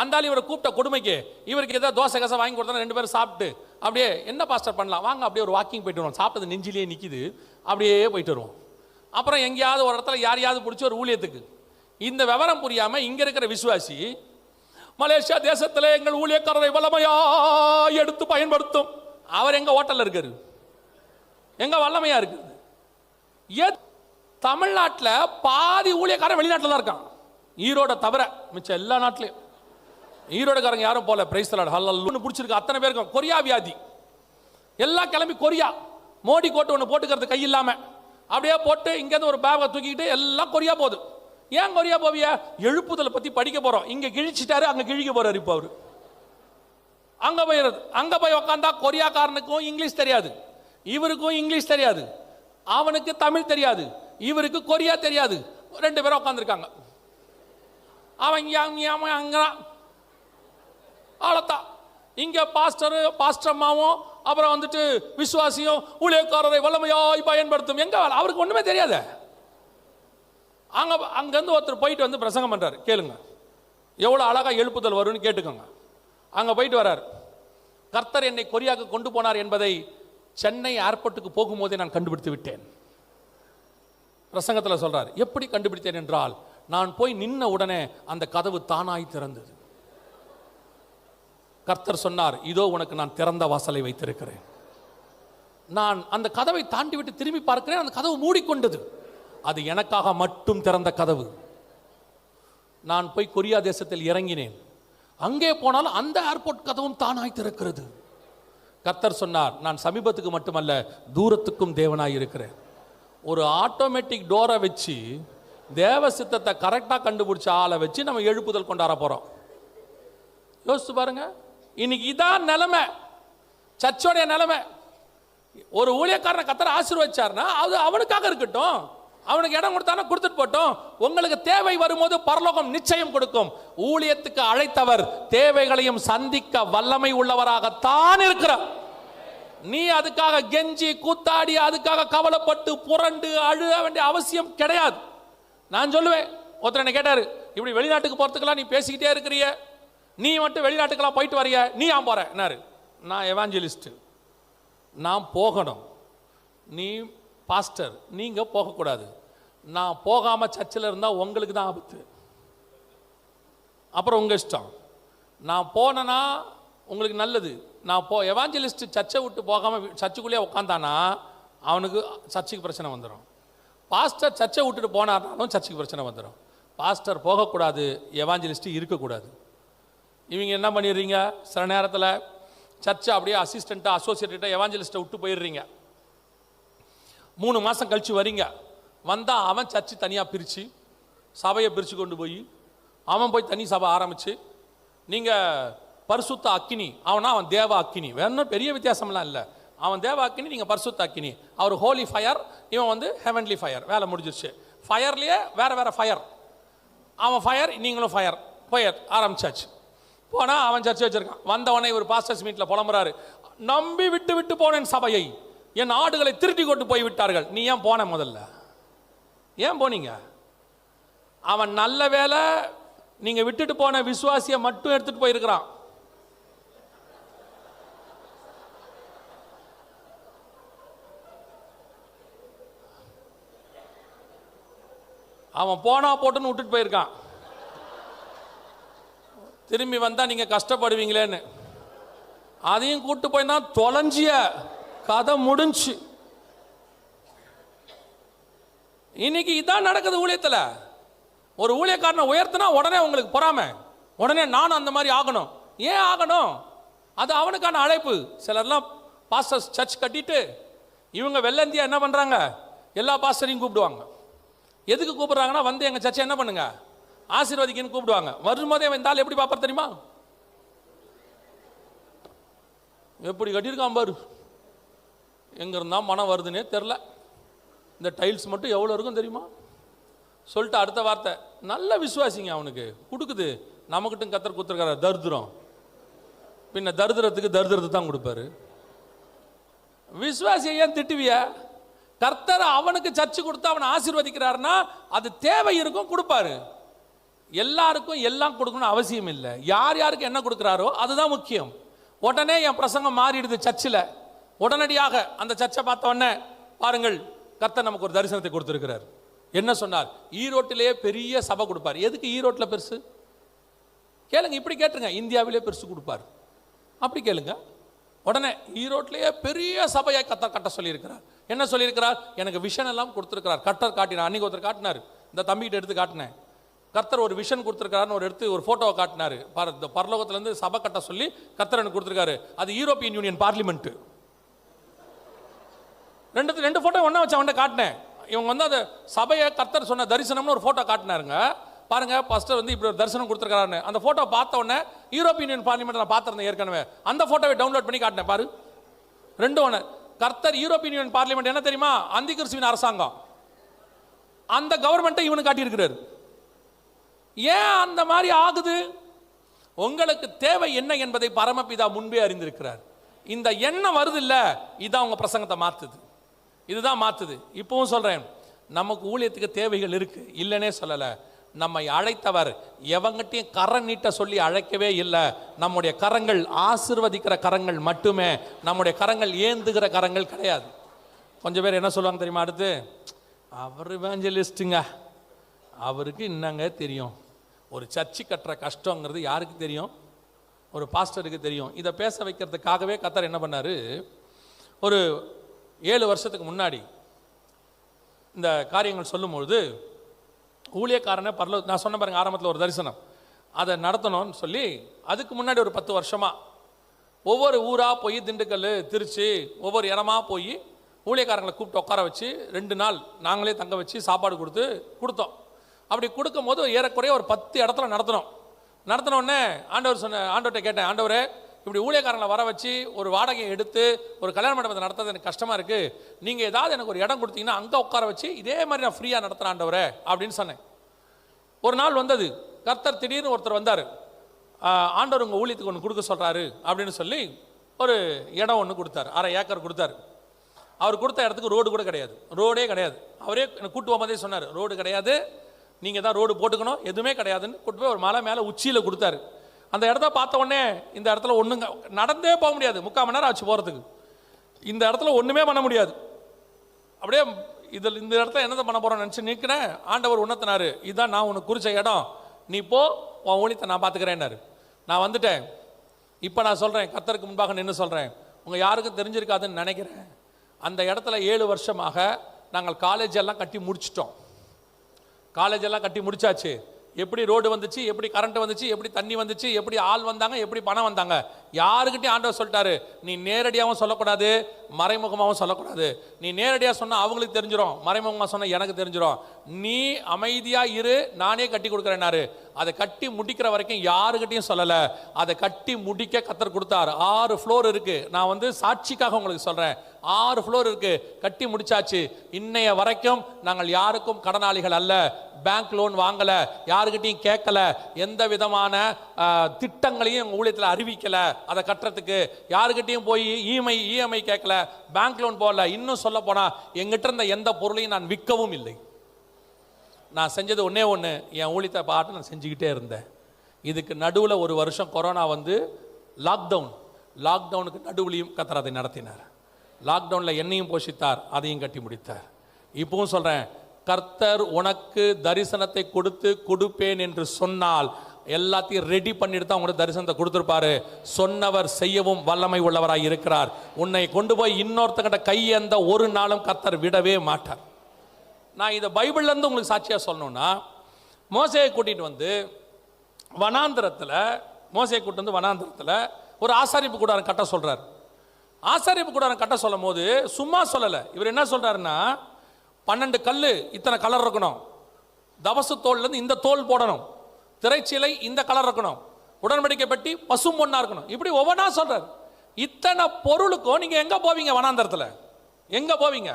அந்த ஆள் இவரை கூப்பிட்ட கொடுமைக்கு இவருக்கு ஏதோ தோசை கசை வாங்கி கொடுத்தா ரெண்டு பேரும் சாப்பிட்டு அப்படியே என்ன பாஸ்டர் பண்ணலாம்? வாங்க அப்படியே ஒரு வாக்கிங் போயிட்டு வருவோம். சாப்பிட்டது நெஞ்சிலேயே நிற்கிது அப்படியே போயிட்டு வருவோம். அப்புறம் எங்கேயாவது ஒரு இடத்துல யாரையாவது பிடிச்சி ஒரு ஊழியத்துக்கு. இந்த விவரம் புரியாமல் இங்கே இருக்கிற விசுவாசி மலேசியா தேசத்தில் எங்கள் ஊழியக்காரரை வல்லமையா எடுத்து பயன்படுத்தும். அவர் எங்கள் ஹோட்டலில் இருக்காரு? எங்கள் வல்லமையாக இருக்குது? ஏ தமிழ்நாட்டில் பாதி ஊழியக்காரன் வெளிநாட்டில் தான் இருக்கான். ஈரோட தவிர மிச்சம் எல்லா நாட்டிலையும். ஈரோடுக்காரங்க யாரும் போல பிரைஸ் ஹல்லல்னு பிடிச்சிருக்கு அத்தனை பேருக்கும். கொரியா வியாதி. எல்லாம் கிளம்பி கொரியா. மோடி கோட்டு ஒன்று போட்டுக்கிறது கை இல்லாம. அப்படியே போட்டு இங்கேருந்து ஒரு பேகை தூக்கிக்கிட்டு எல்லாம் கொரியா போகுது. ஏன் கொரியா போவிய? எழுப்புதலை பத்தி படிக்க போறோம். இங்க கிழிச்சிட்டாரு அங்க கிழிக்க போறாரு இப்போ அவரு. அங்க போயிடுறது அங்க போய் உக்காந்தா கொரியாக்காரனுக்கும் இங்கிலீஷ் தெரியாது. இவருக்கும் இங்கிலீஷ் தெரியாது. அவனுக்கு தமிழ் தெரியாது. இவருக்கு கொரியா தெரியாது. ரெண்டு பேரும் உட்காந்துருக்காங்க அவன் இங்க அங்க அவன் அவ்வளோதான் இங்கே பாஸ்டரு பாஸ்டர் அம்மாவும் அப்புறம் வந்துட்டு விசுவாசியும் ஊழியக்காரரை வல்லமையாய் பயன்படுத்தும். எங்கே வேலை? அவருக்கு ஒன்றுமே தெரியாத. அங்க அங்கேருந்து ஒருத்தர் போயிட்டு வந்து பிரசங்கம் பண்ணுறார் கேளுங்க. எவ்வளோ அழகா எழுப்புதல் வரும்னு கேட்டுக்கோங்க. அங்கே போயிட்டு வரார் கர்த்தர் என்னை கொரியாக்கு கொண்டு போனார் என்பதை சென்னை ஏர்போர்ட்டுக்கு போகும்போதே நான் கண்டுபிடித்து விட்டேன். பிரசங்கத்தில் சொல்கிறார் எப்படி கண்டுபிடித்தேன் என்றால் நான் போய் நின்ன உடனே அந்த கதவு தானாய் திறந்தது. கர்த்தர் சொன்னார் இதோ உனக்கு நான் திறந்த வாசலை வைத்திருக்கிறேன். நான் அந்த கதவை தாண்டி விட்டு திரும்பி பார்க்கிறேன் அந்த கதவு மூடிக்கொண்டது. அது எனக்காக மட்டும் திறந்த கதவு. நான் போய் கொரியா தேசத்தில் இறங்கினேன். அங்கே போனால் அந்த ஏர்போர்ட் கதவும் தானாய் திறக்கிறது கர்த்தர் சொன்னார் நான் சமீபத்துக்கு மட்டுமல்ல தூரத்துக்கும் தேவனாய் இருக்கிறேன். ஒரு ஆட்டோமேட்டிக் டோரை வச்சு தேவ சித்தத்தை கரெக்டாக கண்டுபிடிச்ச ஆளை வச்சு நம்ம எழுப்புதல் கொண்டாட போகிறோம் யோசிச்சு பாருங்கள் இன்னைக்கு இதான் நிலைமை. சர்ச்சோடைய நிலைமை. ஒரு ஊழியக்காரனை கத்தரை ஆசீர்வச்சார்னா அது அவனுக்காக இருக்கட்டும். அவனுக்கு இடம் கொடுத்தானா கொடுத்துட்டு போட்டோம். உங்களுக்கு தேவை வரும்போது பரலோகம் நிச்சயம் கொடுக்கும். ஊழியத்துக்கு அழைத்தவர் தேவைகளையும் சந்திக்க வல்லமை உள்ளவராகத்தான் இருக்கிறார். நீ அதுக்காக கெஞ்சி கூத்தாடி அதுக்காக கவலைப்பட்டு புரண்டு அழுக வேண்டிய அவசியம் கிடையாது. நான் சொல்லுவேன். ஒருத்தர் என்ன கேட்டாரு இப்படி வெளிநாட்டுக்கு போறதுக்கெல்லாம் நீ பேசிக்கிட்டே இருக்கிறிய. நீ மட்டும் வெளிநாட்டுக்கெல்லாம் போயிட்டு வரிய? நீ ஏன் போகிற என்னாரு? நான் எவாஞ்சலிஸ்ட்டு நான் போகணும். நீ பாஸ்டர் நீங்கள் போகக்கூடாது. நான் போகாமல் சர்ச்சில் இருந்தால் உங்களுக்கு தான் ஆபத்து. அப்புறம் உங்கள் இஷ்டம். நான் போனேன்னா உங்களுக்கு நல்லது. நான் போ எவாஞ்சலிஸ்ட் சர்ச்சை விட்டு போகாமல் சர்ச்சுக்குள்ளேயே உட்காந்தானா அவனுக்கு சர்ச்சுக்கு பிரச்சனை வந்துடும் பாஸ்டர் சர்ச்சை விட்டுட்டு போனார்னாலும் சர்ச்சுக்கு பிரச்சனை வந்துடும் பாஸ்டர் போகக்கூடாது எவாஞ்சலிஸ்ட்டு இருக்கக்கூடாது. இவங்க என்ன பண்ணிடுறீங்க? சில நேரத்தில் சர்ச்சை அப்படியே அசிஸ்டண்ட்டாக அசோசியேட்டாக எவாஞ்சலிஸ்ட்டை விட்டு போயிடுறீங்க. மூணு மாதம் கழித்து வரீங்க. வந்தால் அவன் சர்ச்சு தனியாக பிரித்து சபையை பிரித்து கொண்டு போய் அவன் போய் தனி சபை ஆரம்பித்து நீங்கள் பரிசுத்த அக்கினி அவனா அவன் தேவ அக்கினி. வேணும் பெரிய வித்தியாசம்லாம் இல்லை. அவன் தேவ அக்கினி நீங்கள் பரிசுத்த அக்கினி. அவர் ஹோலி ஃபயர் இவன் வந்து ஹெவன்லி ஃபயர் வேலை முடிஞ்சிருச்சு. ஃபயர்லேயே வேறு வேறு ஃபயர் அவன் ஃபயர் நீங்களும் ஃபயர் ஃபயர் ஆரம்பிச்சாச்சு. போனால் அவன் சர்ச்சை வச்சிருக்கான். வந்தவனே ஒரு பாஸ்டர்ஸ் மீட்டில் புலம்புறாரு. நம்பி விட்டு விட்டு போனேன் சபையை. என் ஆடுகளை திருட்டி கொண்டு போய் விட்டார்கள். நீ ஏன் போன முதல்ல? ஏன் போனீங்க? அவன் நல்ல வேலை நீங்கள் விட்டுட்டு போன விசுவாசியை மட்டும் எடுத்துகிட்டு போயிருக்கிறான். அவன் போனா போட்டுன்னு விட்டுட்டு போயிருக்கான். திரும்பி வந்தால் நீங்கள் கஷ்டப்படுவீங்களேன்னு. அதையும் கூட்டு போய் தான் தொலைஞ்சிய கதை முடிஞ்சு. இன்னைக்கு இதான் நடக்குது ஊழியத்தில். ஒரு ஊழியக்காரனை உயர்த்தினா உடனே உங்களுக்கு பொறாம. உடனே நானும் அந்த மாதிரி ஆகணும். ஏன் ஆகணும்? அது அவனுக்கான அழைப்பு. சிலர்லாம் பாஸ்டர்ஸ் சர்ச் கட்டிட்டு இவங்க வெள்ளந்தியா என்ன பண்ணுறாங்க எல்லா பாஸ்டரையும் கூப்பிடுவாங்க. எதுக்கு கூப்பிட்றாங்கன்னா வந்து எங்கள் சர்ச்சை என்ன பண்ணுங்க? ஆசீர்வதிக்குன்னு கூப்பிடுவாங்க. வரும்போதே அவன் இந்த எப்படி பார்ப்பார் தெரியுமா? எப்படி கட்டியிருக்கான் பாரு. எங்கே இருந்தால் மனம் வருதுன்னே தெரில இந்த டைல்ஸ் மட்டும் எவ்வளோ இருக்கும் தெரியுமா? சொல்லிட்டு அடுத்த வார்த்தை. நல்ல விசுவாசிங்க அவனுக்கு. கொடுக்குது. நமக்கிட்டும் கத்தர் கொடுத்துருக்காரு. தரித்திரம். பின்ன தரித்திரத்துக்கு தரித்திரத்தை தான் கொடுப்பாரு. விசுவாசியை ஏன் திட்டுவிய? கர்த்தர் அவனுக்கு சர்ச்சு கொடுத்து அவனை ஆசீர்வதிக்கிறாருன்னா அது தேவை இருக்கும் கொடுப்பாரு. எல்லாருக்கும் எல்லாம் கொடுக்கணும் அவசியம் இல்லை. யார் யாருக்கு என்ன கொடுக்குறாரோ அதுதான் முக்கியம். உடனே என் பிரசங்கம் மாறிடுது சர்ச்சில். உடனடியாக அந்த சர்ச்சை பார்த்த உடனே பாருங்கள் கர்த்தர் நமக்கு ஒரு தரிசனத்தை கொடுத்துருக்கிறார். என்ன சொன்னார்? ஈரோட்டிலேயே பெரிய சபை கொடுப்பார். எதுக்கு ஈரோட்டில் பெருசு? கேளுங்க இப்படி கேட்டுருங்க. இந்தியாவிலே பெருசு கொடுப்பார். அப்படி கேளுங்க. உடனே ஈரோட்டிலேயே பெரிய சபையை கத்தர் கட்ட சொல்லியிருக்கிறார். என்ன சொல்லியிருக்கிறார்? எனக்கு விஷன் எல்லாம் கொடுத்துருக்கிறார். கட்டர் காட்டினார். அன்னைக்கு ஒருத்தர் காட்டினார். இந்த தம்பிகிட்ட எடுத்து காட்டினேன். கர்த்தர் ஒரு விஷன் கொடுத்துருக்காருன்னு ஒரு எடுத்து ஒரு ஃபோட்டோவை காட்டினாரு. பாரு இந்த பரலோகத்துலேருந்து சபை கட்ட சொல்லி கர்த்தர் எனக்கு கொடுத்துருக்காரு. அது யூரோப்பியன் யூனியன் பார்லிமெண்ட்டு ரெண்டு ரெண்டு ஃபோட்டோ ஒன்றா வச்சு அவன்கிட்ட காட்டினேன். இவங்க வந்து அந்த சபையை கர்த்தர் சொன்ன தரிசனம்னு ஒரு ஃபோட்டோ காட்டினாருங்க. பாருங்க ஃபஸ்ட்டு வந்து இப்படி ஒரு தரிசனம் கொடுத்துருக்காருன்னு அந்த ஃபோட்டோ பார்த்த உடனே யூரோப்பியன் யூனியன் பார்லிமெண்ட் நான் பார்த்துருந்தேன் ஏற்கனவே. அந்த ஃபோட்டோவை டவுன்லோட் பண்ணி காட்டினேன் பாரு. ரெண்டு ஒன்று கர்த்தர் யூரோப்பியன் யூனியன் பார்லிமெண்ட் என்ன தெரியுமா? அந்தி கிறிஸ்துவின் அரசாங்கம். அந்த கவர்மெண்ட்டை இவனு காட்டியிருக்கிறார். ஏன் அந்த மாதிரி ஆகுது? உங்களுக்கு தேவை என்ன என்பதை பரமபிதா முன்பே அறிந்திருக்கிறார். இந்த எண்ணம் வருது இல்லை இதுதான் உங்கள் பிரசங்கத்தை மாற்றுது இதுதான் மாற்றுது இப்பவும் சொல்கிறேன் நமக்கு ஊழியத்துக்கு தேவைகள் இருக்குது இல்லைன்னே சொல்லலை. நம்மை அழைத்தவர் எவங்கிட்டையும் கரம் நீட்ட சொல்லி அழைக்கவே இல்லை. நம்முடைய கரங்கள் ஆசிர்வதிக்கிற கரங்கள் மட்டுமே. நம்முடைய கரங்கள் ஏந்துகிற கரங்கள் கிடையாது. கொஞ்சம் பேர் என்ன சொல்லுவாங்க தெரியுமா அடுத்து? அவர் வேஞ்சலிஸ்ட்டுங்க அவருக்கு என்னங்க தெரியும்? ஒரு சர்ச்சு கட்டுற கஷ்டங்கிறது யாருக்கு தெரியும்? ஒரு பாஸ்டருக்கு தெரியும். இதை பேச வைக்கிறதுக்காகவே கத்தர் என்ன பண்ணாரு? ஒரு ஏழு வருஷத்துக்கு முன்னாடி இந்த காரியங்கள் சொல்லும்பொழுது ஊழியக்காரனை பரலோ நான் சொன்ன பாருங்க ஆரம்பத்தில் ஒரு தரிசனம். அதை நடத்தணும்னு சொல்லி அதுக்கு முன்னாடி ஒரு பத்து வருஷமாக ஒவ்வொரு ஊராக போய் திண்டுக்கல் திருச்சி ஒவ்வொரு இடமா போய் ஊழியக்காரங்களை கூப்பிட்டு உட்கார வச்சு ரெண்டு நாள் நாங்களே தங்க வச்சு சாப்பாடு கொடுத்து கொடுத்தோம். அப்படி கொடுக்கும்போது ஏறக்குறைய ஒரு பத்து இடத்துல நடத்தினோம் நடத்தினோடனே ஆண்டவர் சொன்ன ஆண்டவர்கிட்ட கேட்டேன் ஆண்டவரே இப்படி ஊழியக்காரங்களை வர வச்சு ஒரு வாடகையை எடுத்து ஒரு கல்யாண மண்டபத்தை நடத்துறது எனக்கு கஷ்டமாக இருக்குது நீங்கள் ஏதாவது எனக்கு ஒரு இடம் கொடுத்தீங்கன்னா அங்கே உட்கார வச்சு இதே மாதிரி நான் ஃப்ரீயாக நடத்துகிறேன் ஆண்டவரே அப்படின்னு சொன்னேன். ஒரு நாள் வந்தது. கர்த்தர் திடீர்னு ஒருத்தர் வந்தார். ஆண்டவர் உங்கள் ஊழியத்துக்கு ஒன்று கொடுக்க சொல்கிறாரு அப்படின்னு சொல்லி ஒரு இடம் ஒன்று கொடுத்தாரு. அரை ஏக்கர் கொடுத்தாரு. அவர் கொடுத்த இடத்துக்கு ரோடு கூட கிடையாது. ரோடே கிடையாது. அவரே எனக்கு கூட்டு போகும்போதே சொன்னார். ரோடு கிடையாது. நீங்கள் தான் ரோடு போட்டுக்கணும். எதுவுமே கிடையாதுன்னு கொண்டு போய் ஒரு மலை மேலே உச்சியில் கொடுத்தாரு. அந்த இடத்த பார்த்த உடனே இந்த இடத்துல ஒன்றுங்க நடந்தே போக முடியாது. முக்கால் மணி நேரம் ஆச்சு போகிறதுக்கு இந்த இடத்துல ஒன்றுமே பண்ண முடியாது. அப்படியே இதில் இந்த இடத்துல என்னதை பண்ண போகிறோம்னு நினச்சி நிற்கிறேன். ஆண்டவர் உணர்த்தினார் இதுதான் நான் உனக்கு குறித்த இடம். நீ போ உன் ஊழியத்தை நான் பார்த்துக்கிறேன்னாரு. நான் வந்துட்டேன். இப்போ நான் சொல்கிறேன் கத்தருக்கு முன்பாக நின்று சொல்கிறேன் உங்கள் யாருக்கும் தெரிஞ்சிருக்காதுன்னு நினைக்கிறேன். அந்த இடத்துல ஏழு வருஷமாக நாங்கள் காலேஜ் எல்லாம் கட்டி முடிச்சிட்டோம். காலேஜ் எல்லாம் கட்டி முடிச்சாச்சு. எப்படி ரோடு வந்துச்சு எப்படி கரண்ட் வந்துச்சு எப்படி தண்ணி வந்துச்சு எப்படி ஆள் வந்தாங்க எப்படி பணம் வந்தாங்க. யாருக்கிட்டையும் ஆண்டவர் சொல்லிட்டாரு நீ நேரடியாகவும் சொல்லக்கூடாது மறைமுகமாகவும் சொல்லக்கூடாது. நீ நேரடியாக சொன்னால் அவங்களுக்கு தெரிஞ்சிடும் மறைமுகமாக சொன்னால் எனக்கு தெரிஞ்சிடும் நீ அமைதியாக இரு நானே கட்டி கொடுக்குறேன்னாரு. அதை கட்டி முடிக்கிற வரைக்கும் யாருக்கிட்டையும் சொல்லலை. அதை கட்டி முடிக்க கத்தர் கொடுத்தார். ஆறு ஃப்ளோர் இருக்குது நான் வந்து சாட்சிக்காக உங்களுக்கு சொல்கிறேன் ஆறு ஃப்ளோர் இருக்கு. கட்டி முடிச்சாச்சு. இன்னைய வரைக்கும் நாங்கள் யாருக்கும் கடனாளிகள் அல்ல. பேங்க் லோன் வாங்கல. யாருக்கிட்டையும் கேட்கல. எந்த விதமான திட்டங்களையும் எங்கள் ஊழியத்தில் அறிவிக்கல. அதை கட்டுறதுக்கு யாருக்கிட்டையும் போய் இஎம்ஐ இஎம்ஐ கேட்கல. பேங்க் லோன் போகல இன்னும் சொல்ல போனால் எங்கிட்ட இருந்த எந்த பொருளையும் நான் விற்கவும் இல்லை. நான் செஞ்சது ஒன்றே ஒன்று என் ஊழியத்தை பாட்டு நான் செஞ்சுக்கிட்டே இருந்தேன். இதுக்கு நடுவில் ஒரு வருஷம் கொரோனா வந்து லாக்டவுன் லாக்டவுனுக்கு நடுவுலையும் கத்தர் அதை நடத்தினார். லாக்டவுனில் என்னையும் போஷித்தார் அதையும் கட்டி முடித்தார். இப்பவும் சொல்கிறேன் கர்த்தர் உனக்கு தரிசனத்தை கொடுத்து கொடுப்பேன் என்று சொன்னால் எல்லாத்தையும் ரெடி பண்ணிட்டு தான் உங்களுக்கு தரிசனத்தை கொடுத்துருப்பாரு. சொன்னவர் செய்யவும் வல்லமை உள்ளவராக இருக்கிறார். உன்னை கொண்டு போய் இன்னொருத்தங்கிட்ட கையேந்த ஒரு நாளும் கர்த்தர் விடவே மாட்டார். நான் இதை பைபிள்லேருந்து உங்களுக்கு சாட்சியாக சொல்லணும்னா மோசையை கூட்டிகிட்டு வந்து வனாந்திரத்தில் மோசையை கூட்டிட்டு வந்து வனாந்திரத்தில் ஒரு ஆசாரிப்பு கூடாரம் கட்ட சொல்கிறார் ஆசாரியப்பு கூடாரம் கட்ட சொல்லும் போது சும்மா சொல்லலை. இவர் என்ன சொல்கிறாருன்னா பன்னெண்டு கல் இத்தனை கலர் இருக்கணும். தவசு தோல்லேருந்து இந்த தோல் போடணும். திரைச்சீலை இந்த கலர் இருக்கணும். உடன்படிக்கை பெட்டி பசும் பொண்ணாக இருக்கணும். இப்படி ஒவ்வொன்றா சொல்கிறார் இத்தனை பொருளுக்கும் நீங்கள் எங்கே போவீங்க வனாந்தரத்தில்? எங்கே போவீங்க?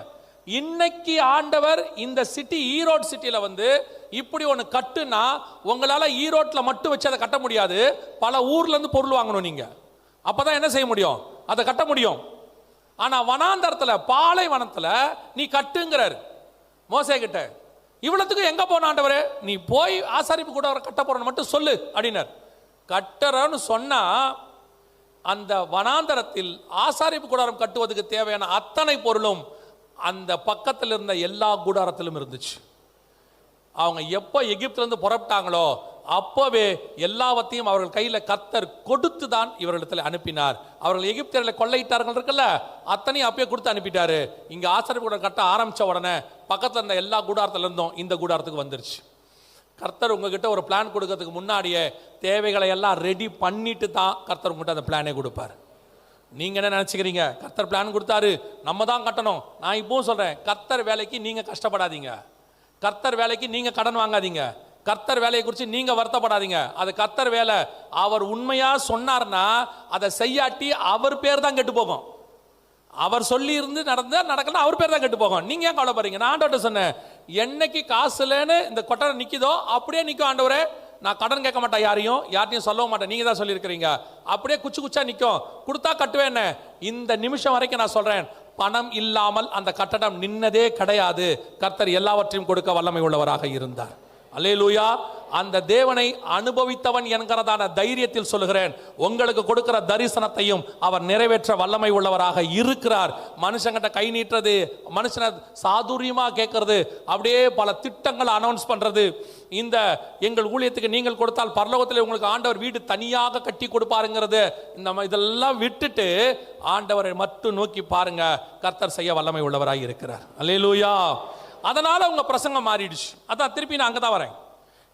இன்னைக்கு ஆண்டவர் இந்த சிட்டி ஈரோடு சிட்டியில் வந்து இப்படி ஒன்று கட்டுனா உங்களால் ஈரோட்டில் மட்டும் வச்சு அதை கட்ட முடியாது. பல ஊர்லேருந்து பொருள் வாங்கணும் நீங்கள் அப்போ தான் என்ன செய்ய முடியும்? அதை கட்ட முடியும். ஆனால் வனாந்தரத்தில் பாலைவனத்தில் நீ கட்டுங்கிறார். மோசே கிட்ட இவ்வளோத்துக்கு எங்கே போனாண்டவர் நீ போய் ஆசாரிப்பு கூட கட்ட போறன்னு மட்டும் சொல்லு அப்படின்னார். கட்டுறன்னு சொன்னால் அந்த வனாந்தரத்தில் ஆசாரிப்பு கூடாரம் கட்டுவதற்கு தேவையான அத்தனை பொருளும் அந்த பக்கத்தில் இருந்த எல்லா கூடாரத்திலும் இருந்துச்சு. அவங்க எப்போ எகிப்துலேருந்து புறப்பட்டாங்களோ அப்போவே எல்லாவற்றையும் அவர்கள் கையில் கர்த்தர் கொடுத்து தான் இவர்களிடத்தில் அனுப்பினார். அவர்கள் எகிப்தியர்களை கொள்ளையிட்டார்கள் இருக்குல்ல? அத்தனையும் அப்பயே கொடுத்து அனுப்பிட்டாரு. இங்கே ஆசிரியர் கூட கட்ட ஆரம்பித்த உடனே பக்கத்தில் இருந்த எல்லா கூடாரத்தில் இருந்தும் இந்த கூடாரத்துக்கு வந்துருச்சு. கர்த்தர் உங்ககிட்ட ஒரு பிளான் கொடுக்கறதுக்கு முன்னாடியே தேவைகளை எல்லாம் ரெடி பண்ணிட்டு தான் கர்த்தர் உங்ககிட்ட அந்த பிளானே கொடுப்பார். நீங்கள் என்ன நினச்சிக்கிறீங்க? கர்த்தர் பிளான் கொடுத்தாரு. நம்ம தான் கட்டணும். நான் இப்பவும் சொல்கிறேன் கர்த்தர் வேலைக்கு நீங்கள் கஷ்டப்படாதீங்க. கர்த்தர் வேலைக்கு நீங்கள் கடன் வாங்காதீங்க. கர்த்தர் வேலையை குறித்து நீங்கள் வருத்தப்படாதீங்க. அது கர்த்தர் வேலை. அவர் உண்மையாக சொன்னார்னா அதை செய்யாட்டி அவர் பேர் தான் கெட்டு போகும். அவர் சொல்லி இருந்து நடந்தா நடக்கலாம் அவர் பேர் தான் கெட்டு போகும். நீங்கள் ஏன் கவலைப்படுறீங்க? நான் ஆண்டவர்கிட்ட சொன்னேன் என்னைக்கு காசு இல்லைன்னு இந்த கொட்டரை நிற்கிதோ அப்படியே நிற்கும் ஆண்டவரே. நான் கடன் கேட்க மாட்டேன் யாரையும் யார்ட்டையும் சொல்லவும் மாட்டேன். நீங்கள் தான் சொல்லியிருக்கிறீங்க. அப்படியே குச்சி குச்சா நிற்கும் கொடுத்தா கட்டுவேன் இந்த நிமிஷம் வரைக்கும் நான் சொல்கிறேன் பணம் இல்லாமல் அந்த கட்டடம் நின்னதே கிடையாது. கர்த்தர் எல்லாவற்றையும் கொடுக்க வல்லமை உள்ளவராக இருந்தார். அலேலூயா. அந்த தேவனை அனுபவித்தவன் என்கிறதான தைரியத்தில் சொல்லுகிறேன். உங்களுக்கு கொடுக்கிற தரிசனத்தையும் அவர் நிறைவேற்ற வல்லமை உள்ளவராக இருக்கிறார். மனுஷங்கிட்ட கை நீட்டுறது மனுஷனை சாதுரியமாக கேட்கறது அப்படியே பல திட்டங்களை அனௌன்ஸ் பண்ணுறது இந்த எங்கள் ஊழியத்துக்கு நீங்கள் கொடுத்தால் பரலோகத்தில் உங்களுக்கு ஆண்டவர் வீடு தனியாக கட்டி கொடுப்பாருங்கிறது. இந்த இதெல்லாம் விட்டுட்டு ஆண்டவரை மட்டும் நோக்கி பாருங்க. கர்த்தர் செய்ய வல்லமை உள்ளவராக இருக்கிறார். அல்லேலூயா அதனால் அவங்க பிரசங்கம் மாறிடுச்சு. அதான் திருப்பி நான் அங்கே தான் வரேன்.